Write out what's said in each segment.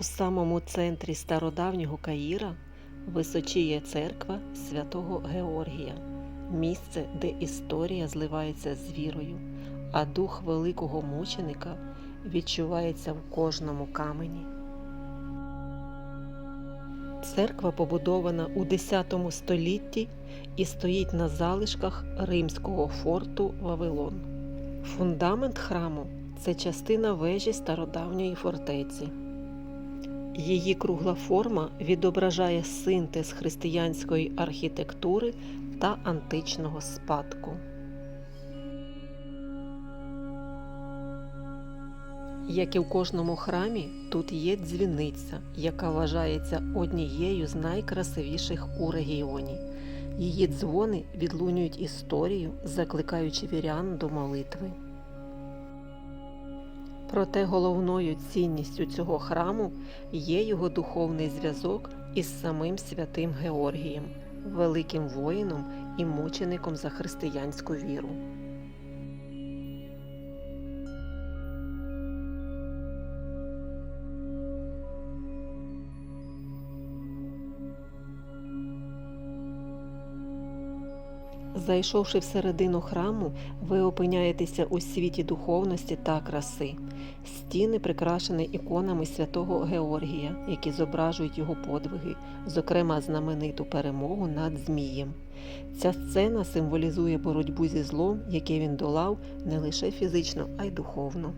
У самому центрі стародавнього Каїра височіє церква святого Георгія, місце, де історія зливається з вірою, а дух великого мученика відчувається в кожному камені. Церква побудована у X столітті і стоїть на залишках римського форту Вавилон. Фундамент храму це частина вежі стародавньої фортеці. Її кругла форма відображає синтез християнської архітектури та античного спадку. Як і в кожному храмі, тут є дзвіниця, яка вважається однією з найкрасивіших у регіоні. Її дзвони відлунюють історію, закликаючи вірян до молитви. Проте головною цінністю цього храму є його духовний зв'язок із самим святим Георгієм, великим воїном і мучеником за християнську віру. Зайшовши всередину храму, ви опиняєтеся у світі духовності та краси. Стіни прикрашені іконами святого Георгія, які зображують його подвиги, зокрема знамениту перемогу над Змієм. Ця сцена символізує боротьбу зі злом, яке він долав не лише фізично, а й духовно.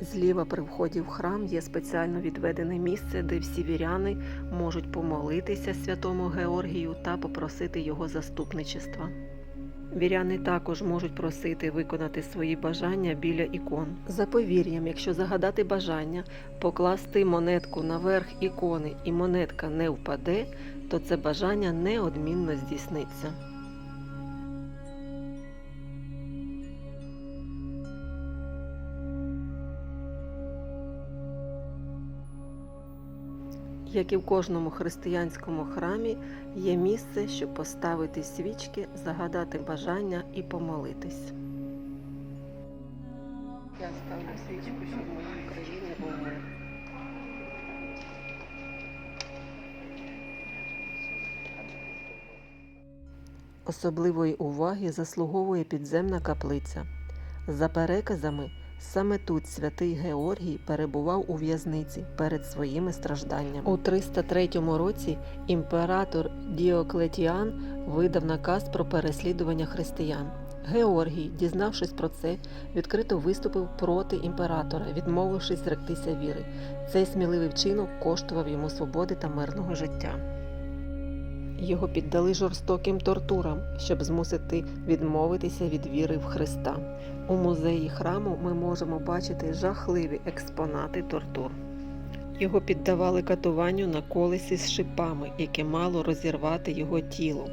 Зліва при вході в храм є спеціально відведене місце, де всі віряни можуть помолитися святому Георгію та попросити його заступничества. Віряни також можуть просити виконати свої бажання біля ікон. За повір'ям, якщо загадати бажання, покласти монетку наверх ікони і монетка не впаде, то це бажання неодмінно здійсниться. Як і в кожному християнському храмі, є місце, щоб поставити свічки, загадати бажання і помолитись. Я ставлю свічку, щоб в моїй країні був мир. Особливої уваги заслуговує підземна каплиця. За переказами, Саме тут святий Георгій перебував у в'язниці перед своїми стражданнями. У 303 році імператор Діоклетіан видав наказ про переслідування християн. Георгій, дізнавшись про це, відкрито виступив проти імператора, відмовившись зректися віри. Цей сміливий вчинок коштував йому свободи та мирного життя. Його піддали жорстоким тортурам, щоб змусити відмовитися від віри в Христа. У музеї храму ми можемо бачити жахливі експонати тортур. Його піддавали катуванню на колесі з шипами, яке мало розірвати його тіло,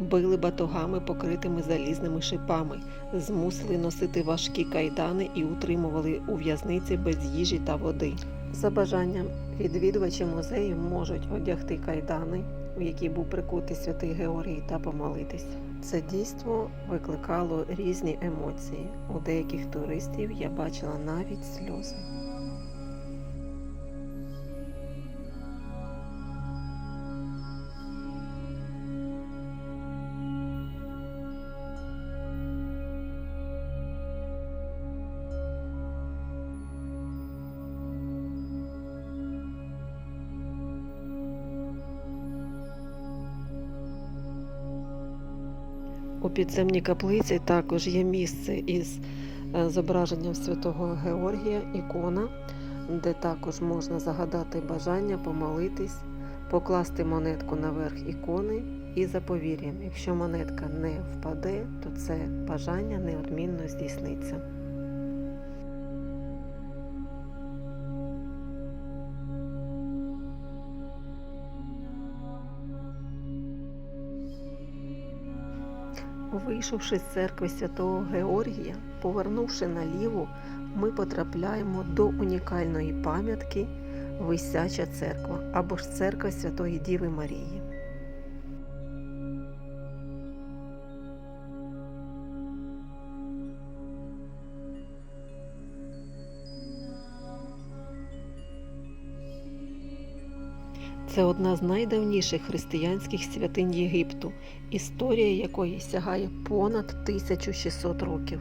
били батогами, покритими залізними шипами, змусили носити важкі кайдани і утримували у в'язниці без їжі та води. За бажанням відвідувачі музею можуть одягти кайдани, в якій був прикутий святий Георгій, та помолитись. Це дійство викликало різні емоції. У деяких туристів я бачила навіть сльози. У підземній каплиці також є місце із е, зображенням святого Георгія, ікона, де також можна загадати бажання, помолитись, покласти монетку наверх ікони і за. Якщо монетка не впаде, то це бажання неодмінно здійсниться. Вийшовши з церкви святого Георгія, повернувши наліво, ми потрапляємо до унікальної пам'ятки Висяча церква або ж церква Святої Діви Марії. Це одна з найдавніших християнських святинь Єгипту, історія якої сягає понад 1600 років.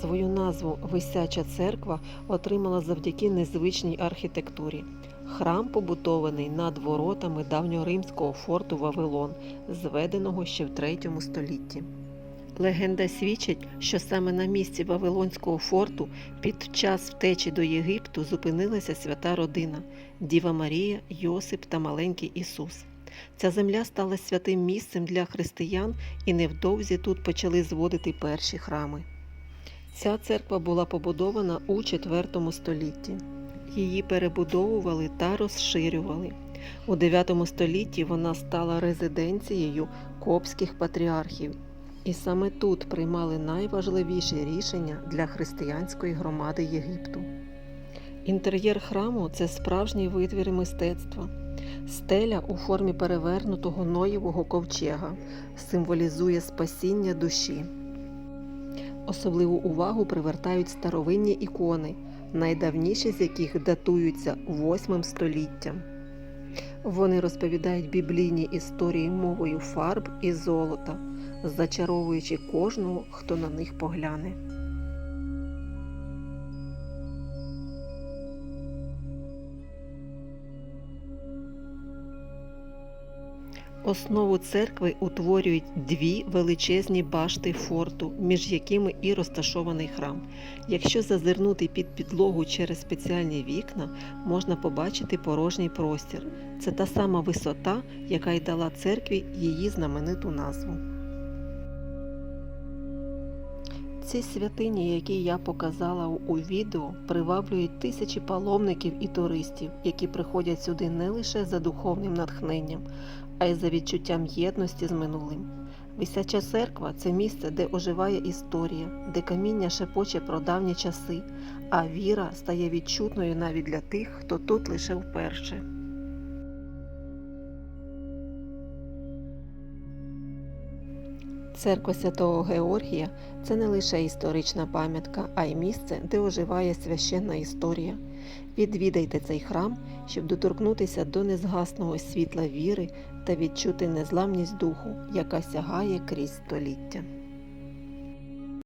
Свою назву Висяча церква отримала завдяки незвичній архітектурі. Храм побудований над воротами давньоримського форту Вавилон, зведеного ще в 3 столітті. Легенда свідчить, що саме на місці Вавилонського форту під час втечі до Єгипту зупинилася свята родина Діва Марія, Йосип та маленький Ісус. Ця земля стала святим місцем для християн, і невдовзі тут почали зводити перші храми. Ця церква була побудована у IV столітті. Її перебудовували та розширювали. У IX столітті вона стала резиденцією копських патріархів, і саме тут приймали найважливіші рішення для християнської громади Єгипту. Інтер'єр храму це справжній витвір мистецтва. Стеля у формі перевернутого ноєвого ковчега символізує спасіння душі. Особливу увагу привертають старовинні ікони, найдавніші з яких датуються 8 століттям. Вони розповідають біблійні історії мовою фарб і золота, зачаровуючи кожного, хто на них погляне. Основу церкви утворюють дві величезні башти форту, між якими і розташований храм. Якщо зазирнути під підлогу через спеціальні вікна, можна побачити порожній простір. Це та сама висота, яка й дала церкві її знамениту назву. Ці святині, які я показала у відео, приваблюють тисячі паломників і туристів, які приходять сюди не лише за духовним натхненням, а й за відчуттям єдності з минулим. Висяча церква це місце, де оживає історія, де каміння шепоче про давні часи, а віра стає відчутною навіть для тих, хто тут лише вперше. Церква Святого Георгія це не лише історична пам'ятка, а й місце, де оживає священна історія. Відвідайте цей храм, щоб доторкнутися до незгасного світла віри та відчути незламність духу, яка сягає крізь століття.